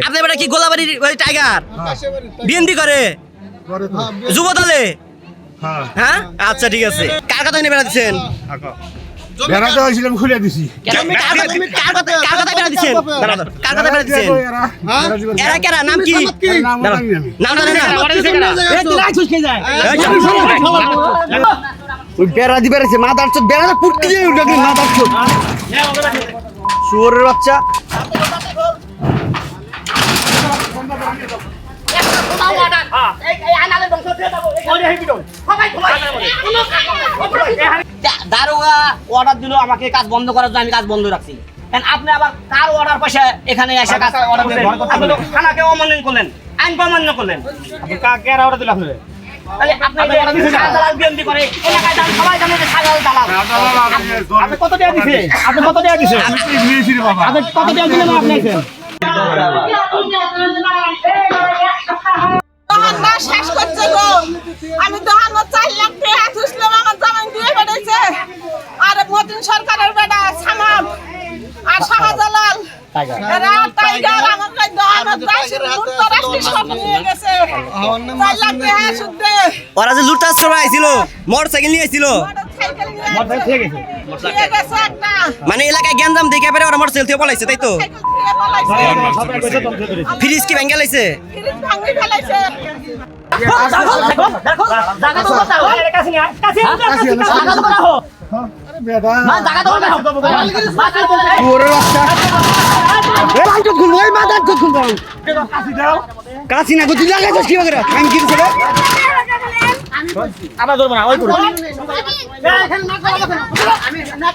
আপনার বেটা কি গোলাবাড়ির ওই টাইগার? বিএনপি করে? যুব দলে হ্যাঁ? আচ্ছা ঠিক আছে। কার কথা নিয়ে বেড়া দিচ্ছেন বেড়াতে হয়েছিলাম খুলে দিছি। কার কথা- কার কথা বেড়া দিচ্ছেন দাঁড়াও, দাঁড়াও। কার কথা বেড়া দিচ্ছেন এরা। কেরা নাম কি? নাম না। এই যে- ওই বেড়া দি পুটকি দিয়ে উঠে গেল মাদার শুয়োরের বাচ্চা। দারোগা অর্ডার দিল আমাকে কাজ বন্ধ করার জন্য আমি কাজ বন্ধ রাখছি। আপনি আবার কার অর্ডার পয়সা এখানে এসে কাজ অর্ডার করলেন আপনি তো খানাকে অমান্য করলেন আইন অমান্য করলেন। আপনি সবাই জানে যে শাহজালাল দালাল। আপনি কত টাকা দিছে আপনি কত টাকা দিছে আপনি কত টাকা দিলেন আপনি শেষ করছে গো। আমি দোকান আমার চার লাখ টাকা আমার জামাই দিয়ে বেড়েছে আর মতিন সরকারের বেটা সামাম আর শাহজালাল। এরা টাইগার আমার কাছে সব নিয়ে গেছে। চার লাখ টাকা শুদ্ধে। ওরা যে লুটাস করে আইছিল মোটর সাইকেল নিয়েছিল মোটরসাইকেল নিয়ে গেছে নিয়ে গেছে একটা মানে এলাকায় গ্যাঞ্জাম দেখে পরে ওরা মোটর সাইকেল থেকে পলাইছে তাই তো? ফ্রিজ কি ভেঙে লাইছে ফ্রিজ ভাঙি ফেলাইছে। শুয়োরের বাচ্চা এ লাইট ওই খুলবো কাশি না কি করে। আমি কি ছিল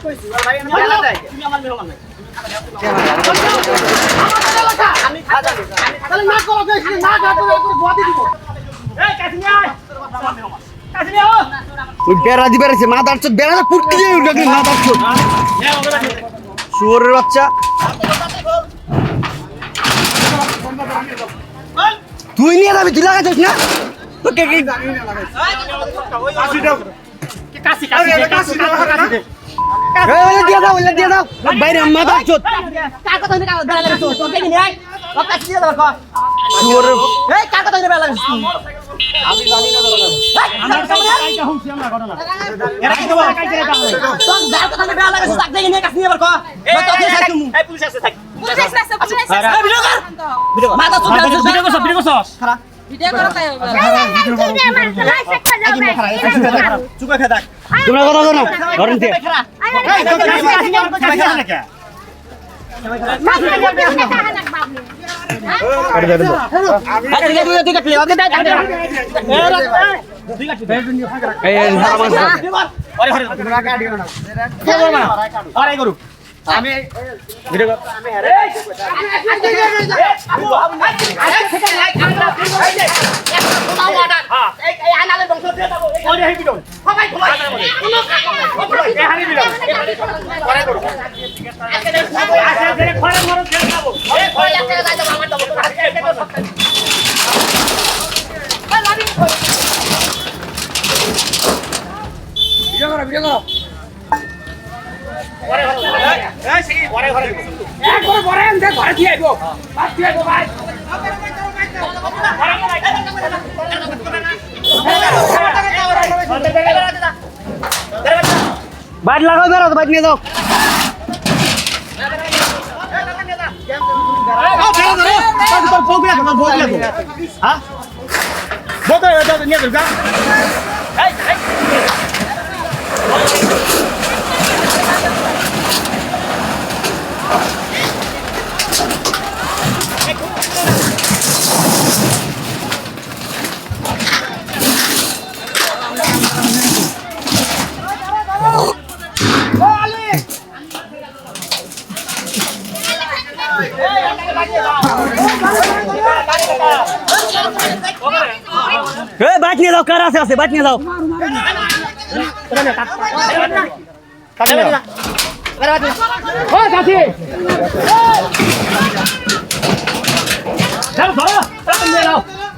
ওই বেড়া দি বেড়েছে মাদার চোদ বেড়া পুটকি দিয়ে উঠে গেল মাদার শুয়োরের বাচ্চা। তুই নিয়ে যাবি তুই লাগাইছিস না? তোকে কি এই, ওইটা দিয়ে দাও ওইটা দিয়ে দাও। বাইরে মাদার চোদ। কার কথা নিয়ে বেড়া লাগাইছো তোর দেখি নাই ও কাছে দিয়ে দাও শুয়োরের এই কার কথা নিয়ে বেড়া লাগাইছো তুই আমি জানি না আমার সামনে এরা কি দেবো? তোর যার কথা নিয়ে বেড়া তাকে দেখি নিয়ে কাছে নিয়ে বের কর তোর দিয়ে এই পুলিশ আছে থাক। পুলিশ আসছে পুলিশ আসছে এই ভিডিও কর। মাথা চুপ ভিডিও করছ ভিডিও করছ খারাপ ভিডিও করতে হবে চুপ করে থাক তোমরা কথা বলো ধরেন দিয়ে এই এই, আমার বাইট লাগাও বেরো বাইট নিয়ে যাও। এই বাইট নিয়ে যাও বাইক নিয়ে যাও কার আছে আছে বাইক নিয়ে যাও।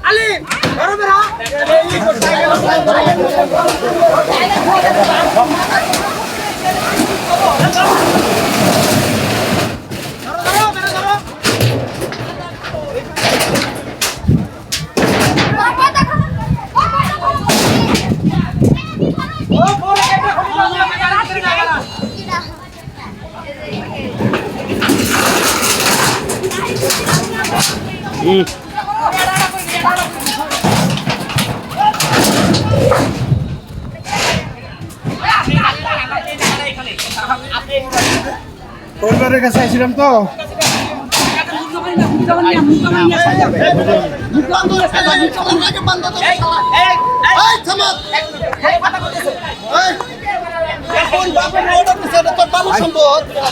আলি পরিবারের কাছে আসছিলাম তো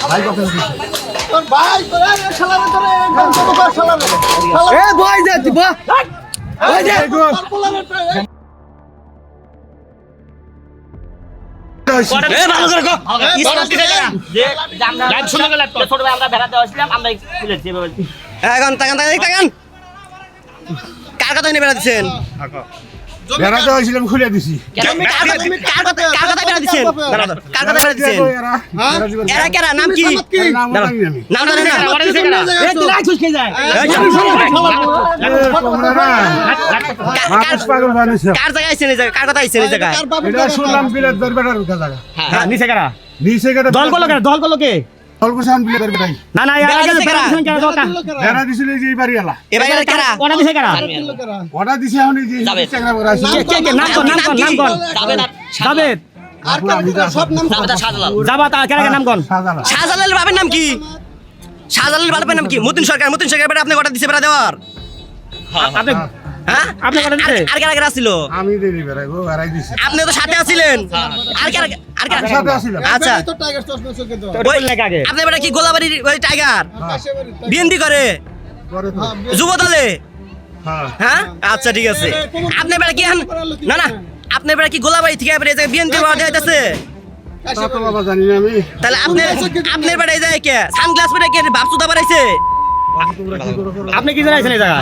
ভাই যা যে। ছোট ভাই আমরা বেড়াতে আসছিলাম আমরা খুলেছি এভাবে এখন তাকান তাকান তাকান। কার কথা নিয়ে বেড়া দিচ্ছেন হয়েছিলাম খুলে দিছি। হ্যাঁ? দল করল কেন দল করল কে? অল্প সাউন্ড বিলেত দরবারাই। না না এর আগে কারা? বেড়া দিছেন কেন দরকার বেড়া দিছিল যে এই বাড়িওয়ালা। এবার এরা কারা ওটা দিছে কারা ওটা দিছে এখন যে। চ্যাংড়া বড়া আছে। কে কে নাম কোন নাম কোন নাম কোন যাবে না জাবেদ তারপর আমি যা- যাবে না সাজলাল যাবা তা কেরা নাম কোন সাজালা। শাহজালাল বাবার নাম কি শাহজালাল বাবার নাম কি মতিন সরকার মতিন সরকার আপনি কটা দিছে বেড়া দেওয়ার আপনি হ্যাঁ? আপনি কটা দিছে আর কারা কারা ছিল আমি দেরি বেড়াই গো, বেড়াই দিছি। আপনি তো সাথে আছিলেন। আর কারা আর কারা সাথে আসিলাম। আচ্ছা। ওই লেখা আপনি বেটা কি গোলাবাড়ির ওই টাইগার বিএনপি করে? যুব দলে হ্যাঁ। হ্যাঁ। আচ্ছা ঠিক আছে। আপনি বেটা কি না না। আপনি বেটা কি গোলাবাড়ি থেকে এবারে বিএনপি। তাহলে আপনি আপনার বেটা এই যায় কে? সানগ্লাস পরে কে ভাবসুদা বাড়াইছে। আপনি কি জানাইছেন এই জায়গা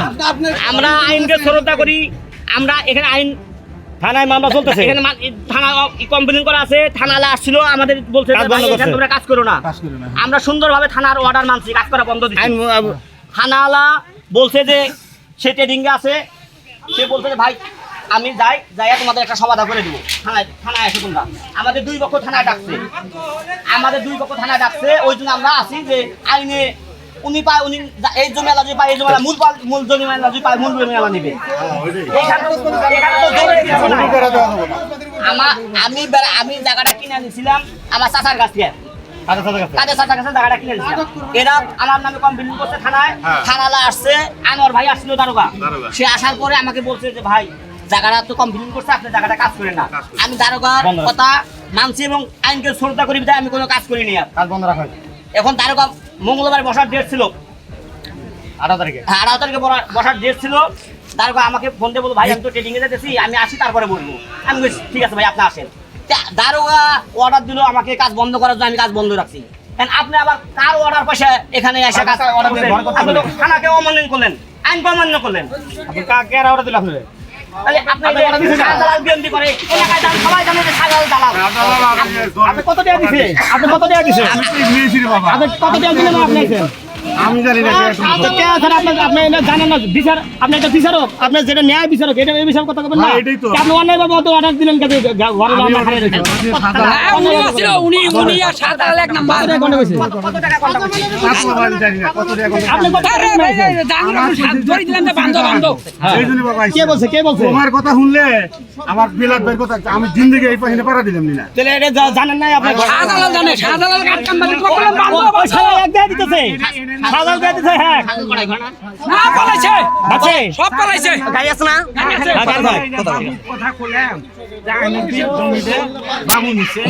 আমরা আইনকে শ্রদ্ধা করি আমরা এখানে আইন থানায় মামলা চলতেছে। এখানে থানা কমপ্লেন করা আছে থানালে আসছিল আমাদের বলছে কাজ বন্ধ ভাই, তোমরা কাজ করো না। কাজ করি না। আমরা সুন্দরভাবে থানার অর্ডার মানছি কাজ করা বন্ধ দিচ্ছি থানাওয়ালা বলছে যে সে ট্রেডিং আছে সে বলছে যে ভাই আমি যাই যাই তোমাদের একটা সমাধান করে দিব। থানায় থানায় এসে তোমরা। আমাদের দুই পক্ষ থানায় ডাকছে। আমাদের দুই পক্ষ থানায় ডাকছে ওই জন্য আমরা আছি যে আইনে উনি পায় উনি এই জমি আলাদা পায় এই জমি মূল মূল জমি পায় মূল জমি নিবে। আমার আমি আমি জায়গাটা কিনে নিয়েছিলাম আমার চাচার কাছ থেকে। এরা আমার নামে কমপ্লেন করছে থানায়। থানালা আসছে আনোয়ার ভাই আসছিল দারোগা। সে আসার পরে আমাকে বলছে যে ভাই জায়গাটা তো কমপ্লেন করছে আপনি জায়গাটা কাজ করেন না। আমি দারোগার কথা মানছি এবং আইনকে শ্রদ্ধা করি আমি কোনো কাজ করিনি আর। কাজ বন্ধ রাখা। এখন দারোগা মঙ্গলবার বসার ডেট ছিল। আঠারো তারিখে। হ্যাঁ আঠারো তারিখে বসার ডেট ছিল। তারপর আমাকে ফোন দিয়ে বলব ভাই আমি তো ট্রেডিং এ যেতেছি আমি আসি তারপরে বলব। আমি বলছি, ঠিক আছে ভাই আপনি আসেন। দারোগা অর্ডার দিল আমাকে কাজ বন্ধ করার জন্য আমি কাজ বন্ধ রাখছি। এখন আপনি আবার কার অর্ডার পয়সা এখানে এসে কাজ অর্ডার করলেন আপনি তো থানাকে অমান্য করলেন। আইন অমান্য করলেন। আপনি কাকে আর অর্ডার দিল আপনাদের? আপনি কত টাকা দিচ্ছেন আপনি কত দেওয়া বাবা। আপনি কত টাকা দিলেন আপনি? আমি জানি না আপনি কে আছেন? আপনি আপনি এটা জানেন না বিচার আপনি একটা বিচারক। আপনি যেটা ন্যায় বিচারক এটা এই বিষয়ে কথা বলবেন না? হ্যাঁ, এটাই তো। আপনি অন্যায় ভাবে অত অর্ডার দিলেন কেন? ঘরে খাইয়ে রেখেছি উনি আসছিল উনি উনি আর সাঁতার এক নাম্বার। কত টাকা কত টাকা কন্ট্যাক্ট করছেন? তা তো বাবা আমি কত টাকা আপনি কত টাকা ধরে দিলাম যে বান্ধব বান্ধব। এই জন্য বাবা কে বলছে কে বলছে? তোমার কথা শুনলে আমার বিলাত ভাইয়ের কথা আমি জিন্দগি এই পাহিনে পারা দিলাম না তাহলে এটা জানেন নাই আপনি? শাহজালাল জানে শাহজালাল কাট কাম্বালি কখনো বান্ধব ওই শালা এক দিয়ে দিতেছে। দিয়ে দিতেছে হ্যাঁ। না পালাইছে। আছে সব পালাইছে। গাড়ি আছে না? হ্যাঁ, গাড়ি আছে। কথা কইলাম যে আমি জমিতে বামু নিছে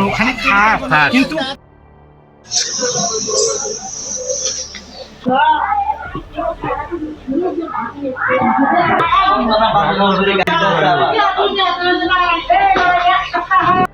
ওখানে খাপ কিন্তু